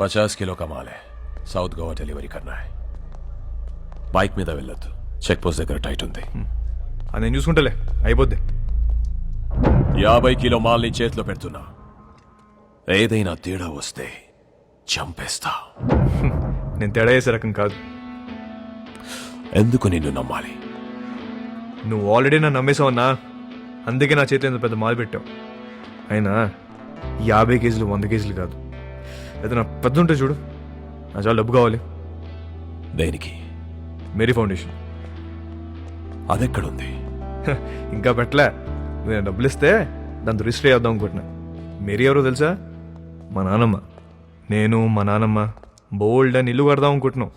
पचास किलो का माल है సౌత్ గోవా డెలివరీ కన్నా है బైక్ మీద వెళ్ళొద్దు చెక్ పోస్ట్ దగ్గర టైట్ ఉంది అది నేను చూసుకుంటలే అయిపోద్ది యాభై కిలో మాల్ని చేతిలో పెడుతున్నా ఏదైనా తేడా వస్తే చంపేస్తా నేను తేడా చేసే రకం కాదు ఎందుకు నిన్ను నమ్మాలి నువ్వు ఆల్రెడీ నన్ను నమ్మేసావన్నా అందుకే నా చేతిలో ఇంత పెద్ద మాలు పెట్టావు అయినా యాభై కేజీలు వంద కేజీలు కాదు ఏదైనా పెద్ద ఉంటే చూడు. నా చాలా డబ్బు కావాలి. దేనికి? మేరీ ఫౌండేషన్. అదెక్కడుంది? ఉంది ఇంకా పెట్టలే. నేను డబ్బులు ఇస్తే దాంతో రిజిస్టర్ చేద్దాం అనుకుంటున్నా. మేరీ ఎవరో తెలుసా? మా నాన్నమ్మ నేను మా నాన్నమ్మ బోల్డ్ అని ఇల్లు కడదాం అనుకుంటున్నాం.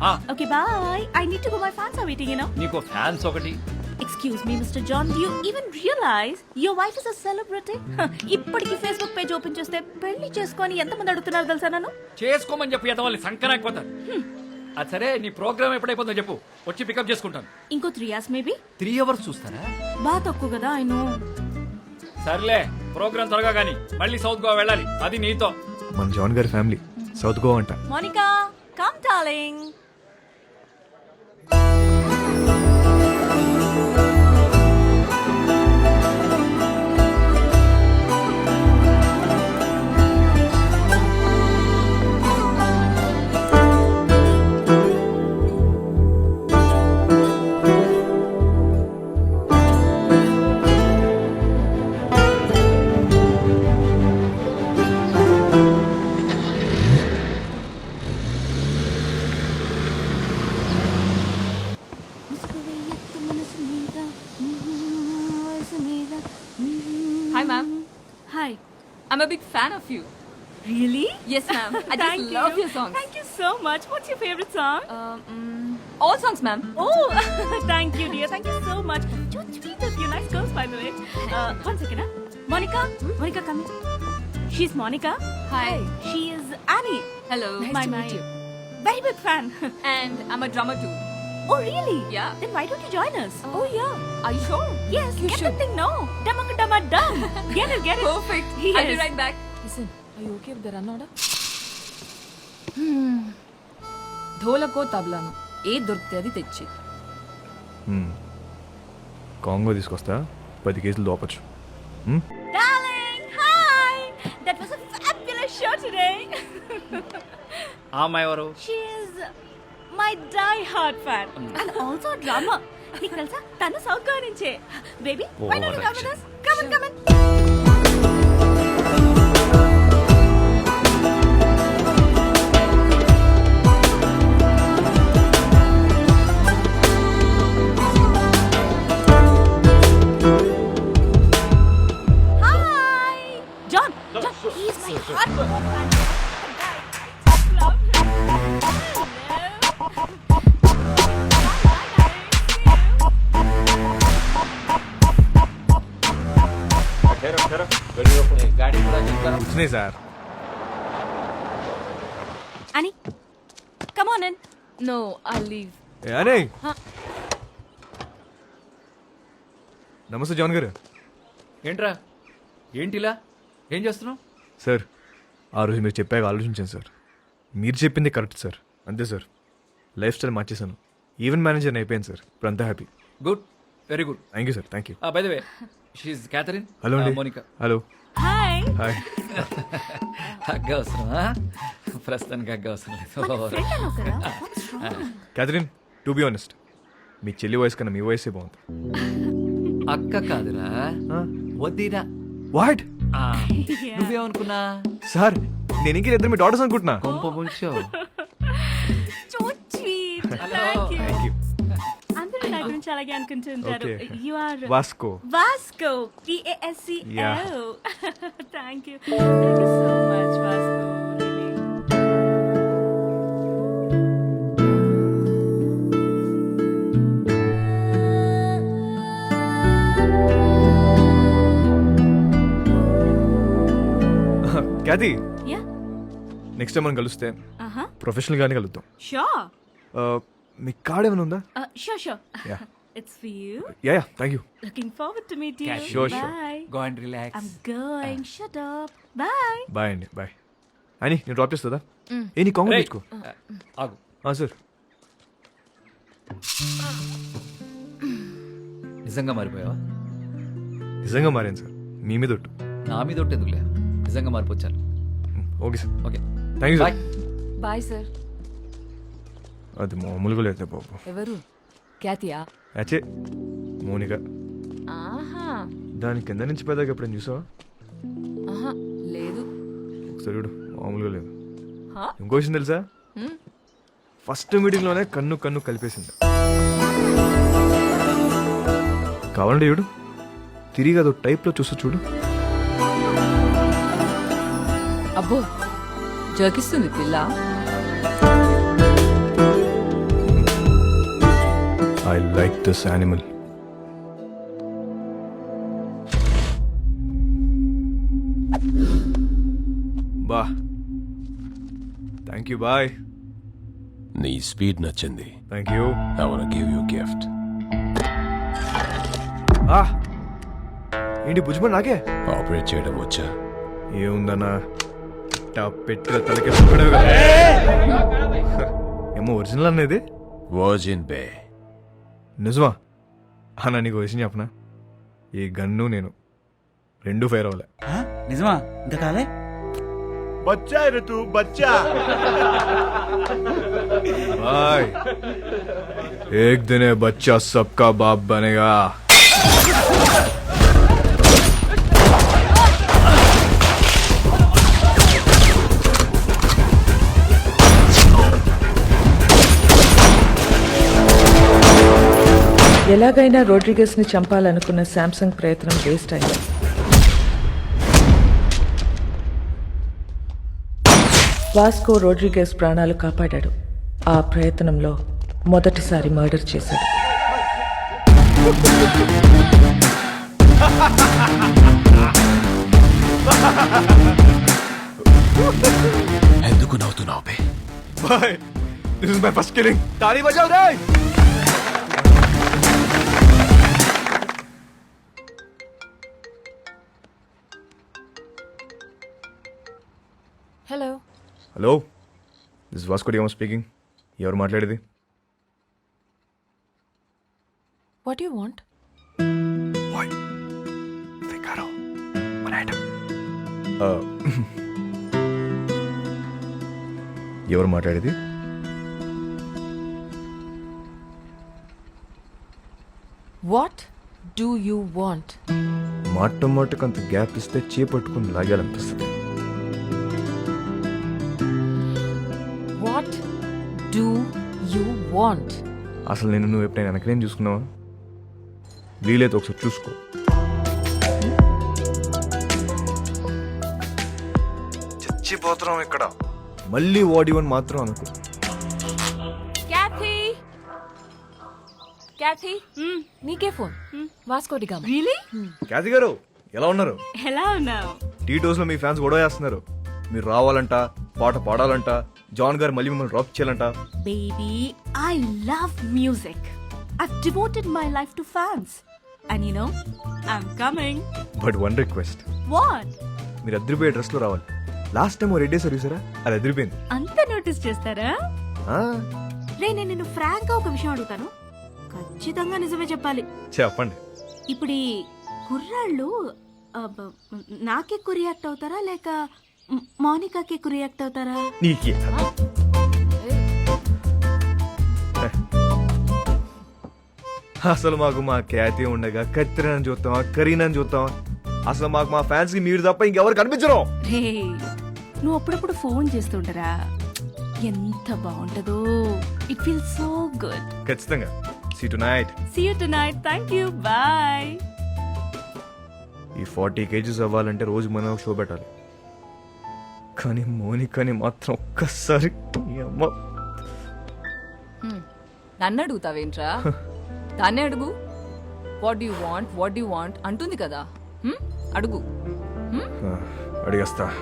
Ah. okay bye. I need to go. My fans are waiting you know. నీకు ఫ్యాన్స్ ఒకటి. Excuse me mr john. Do you even realize your wife is a celebrity? Huh, ఇప్పటికి ఫేస్బుక్ పేజ్ ఓపెన్ చేస్తే పెళ్ళి చేసుకొని ఎంతమంది అడుగుతున్నారు తెలుసా నన్ను? చేసుకోమని చెప్పి ఎదవాలి సంకరాకపోతారు అది సరే నీ ప్రోగ్రామ్ ఎప్పుడైపోతుందో చెప్పు. వచ్చి పికప్ చేసుకుంటాను. ఇంకో three years maybe three hours చూస్తారా? బాగా తక్కువ కదా ఆయన సర్లే ప్రోగ్రామ్ త్వరగా కానీ మళ్ళీ సౌత్ గోవా వెళ్ళాలి. అది నీతో. మన జాన్ గారి ఫ్యామిలీ సౌత్ గోవా అంట. Monica come darling I'm a big fan of you. Really? Yes, ma'am. I just Thank love you. your songs. Thank you so much. What's your favorite song? Um, mm, all songs, ma'am. Oh, thank you, dear. Thank you so much. So sweet of you. Nice girls, by the way. Uh, one second, huh? Monica? Monica, come here. She's Monica. Hi. She is Annie. Hello. Nice my, my Very big fan. And I'm a drummer too. Oh, really? Yeah. Then why don't you join us? Oh, yeah. Are you sure? Yes, You get should. the thing now. Damaka dama dum. Get it, get it. Perfect. I'll be Yes. right back. Listen, are you okay with the run order? ధోలకో తబలాను ఏ దొరికితే అది తెచ్చి Congo తీసుకొస్తా పది కేజీలు దోపచ్చు Darling, hi. That was a fabulous show today. ఆ అమ్మాయి ఎవరు She is my die-hard fan and also a drummer. నీకు తెలుసా తను నుంచే బేబీ us? Come on. వచ్చినాయి sir. Annie, come on in. No I leave అనే. నమస్తే జాన్ గారు. ఏంట్రా? ఏంటిలా? ఏం చేస్తున్నావు? సార్ ఆ రోజు మీరు చెప్పాక ఆలోచించాను సార్. మీరు చెప్పింది కరెక్ట్ సార్. అంతే సార్. లైఫ్ స్టైల్ మార్చేశాను. ఈవెంట్ మేనేజర్ అయిపోయాను సార్. ఇప్పుడు అంతా happy. Good. Very good. Thank you sir. Thank you by the way she Catherine hello అండి. మోనికా. హలో. Hi. హాయ్ హగ్గ అవసరమా? ప్రస్తుతానికి హగ్గ అవసరం లేదు. Friend అన్నావు కదా? What's wrong? Catherine to be honest మీ చెల్లి వయసు కన్నా మీ వయసే బాగుంది. అక్క కాదురా. వద్దిరా వాట్ ఆ, నువ్వేమనుకున్నా? సార్ నేను ఇంకే ఇద్దరు మీ డాటర్స్ అనుకుంటున్నా. కొంప ముంచో అందరూ నా గురించి అలాగే అనుకుంటుంటారు. Okay. You are Vasco Vasco T A S C Yeah. Oh thank you thank you so much Vasco really Cathy yeah next time మనం కలిస్తే ఆహా ప్రొఫెషనల్ గానే కలుద్దాం. షూర్ Uh, మీ కార్డ్ ఏమైనా ఉందా? Uh, sure, sure. Yeah. it's for you. Yeah yeah thank you Looking forward to meet you. Sure, sure. Bye. Go and relax I'm going. Shut up. Bye. Bye అండి bye అని నేను drop చేస్తుందా ఏ నీ కాంగ్రెస్ తెచ్చుకో ఆగు sir నిజంగా మారిపోయావా నిజంగా మారాను సార్ మీ మీద ఒట్టు నా మీద ఒకటి ఎందుకులే నిజంగా మారిపోచ్చాను okay sir okay thank you bye sir bye sir అది మామూలుగా లేదు బాబు ఎవరు ఖ్యాతియా? అచ్చే మోనిక. ఆహా. దాని కింద నుంచి పెద్దగా ఎప్పుడైనా చూసావా? ఆహా లేదు. ఒకసారి చూడు మామూలుగా లేదు. హా? ఇంకో విషయం తెలుసా? హ్మ్. ఫస్ట్ మీటింగ్లోనే కన్ను కన్ను కలిపేసింది. కావాలంటే చూడు. తిరిగి అదో టైప్లో చూస్తూ చూడు. అబ్బో జోకిస్తుంది పిల్ల. ఐ లైక్ దిస్ యానిమల్ బా. థ్యాంక్ యూ బాయ్ నీ స్పీడ్ నచ్చింది. Thank you I want give you gift ఏంటి భుజ్మన్ నాకే? ఆపరేట్ చేయడం వచ్చా? ఏముందన్నా? పెట్టిన తలకి ఏమో ఒరిజినల్ అనేది వర్జిన్ బే నిజమా? అన్న నీకు విషయం చెప్పనా? ఈ గన్ను నేను రెండు ఫైర్ అవ్వలే. నిజమా? ఇంకా కాలే? బచ్చా ఋతు బచ్చా. బాయ్. ఏక్ దినే బచ్చా సబ్కా బాప్ బనేగా. ఎలాగైనా రోడ్రిగస్ని చంపాలనుకున్న శాంసంగ్ ప్రయత్నం వేస్ట్ అయింది. వాస్కో రోడ్రిగస్ ప్రాణాలు కాపాడాడు. ఆ ప్రయత్నంలో మొదటిసారి మర్డర్ చేశాడు. ఎందుకు నవ్వుతున్నావు బే? Boy this is my first killing తాళి బజావ్ రే hello hello this Vasco Diamo speaking ఎవరు మాట్లాడేది? వాట్ యు వాంట్ ఎవరు మాట్లాడేది? వాట్ డూ యూ వాంట్ మాట మాటకు అంత గ్యాప్ ఇస్తే చేపట్టుకుని లాగాలనిపిస్తుంది. వాంట్. అసలు నేను నువ్వు ఎప్పుడైనా వెనకనేం చూసుకున్నావా? వీలైతే ఒకసారి చూసుకో. చచ్చిపోతున్నాం ఇక్కడ. మళ్ళీ ఓడివని మాత్రం అనుకో. క్యాథీ! క్యాథీ నీకే phone. Vasco da Gama. Really? Cathy గారు ఎలా ఉన్నారు? ఎలా ఉన్నావు? టీ లో మీ ఫ్యాన్స్ గొడవ చేస్తున్నారు మీరు రావాలంట పాట పాడాలంట జాన్ గారు మళ్ళీ మిమ్మల్ని డ్రాప్ చేయాలంట. Baby, I love music. I've devoted my life to fans. And you know, I'm coming. But one request What? మీరు అద్దరిపోయే డ్రెస్లో రావాలి. లాస్ట్ టైం రెడ్ సార్ చూసారా? అది అదిరిపోయింది అంత నోటీస్ చేస్తారా? ఆ, రే నేను నిన్ను ఫ్రాంక్గా ఒక విషయం అడుగుతాను. ఖచ్చితంగా నిజమే చెప్పాలి. చెప్పండి. ఇప్పుడు ఈ కుర్రాళ్ళు ఆ, బ- నాకే రియాక్ట్ అవుతారా? లేక మ్- మౌనికాకి రియాక్ట్ అవుతారా? నీకే. అసలు మాకు మా ఖ్యాతి ఉండగా కత్తిరని చూస్తామా కరీనని చూస్తామా అసలు మాకు మా ఫ్యాన్స్కి మీరు తప్ప ఇంకెవరు కనిపించరు. రే నువ్వు అప్పుడప్పుడు ఫోన్ చేస్తుంటారా ఎంత బాగుంటుందో. ఇట్ ఫీల్ సో గుడ్ ఖచ్చితంగా. See tonight see you tonight thank you bye ఈ ఫార్టీ కేజీస్ అవ్వాలంటే రోజు మనం షో పెట్టాలి. కానీ మోనికాని మాత్రం ఒక్కసారి అమ్మ. నన్ను అడుగుతావేంట్రా? దాన్నే అడుగు. What you want what you want అంటుంది కదా. Hmm? అడుగు. Hmm? ఆ, అడిగేస్తా.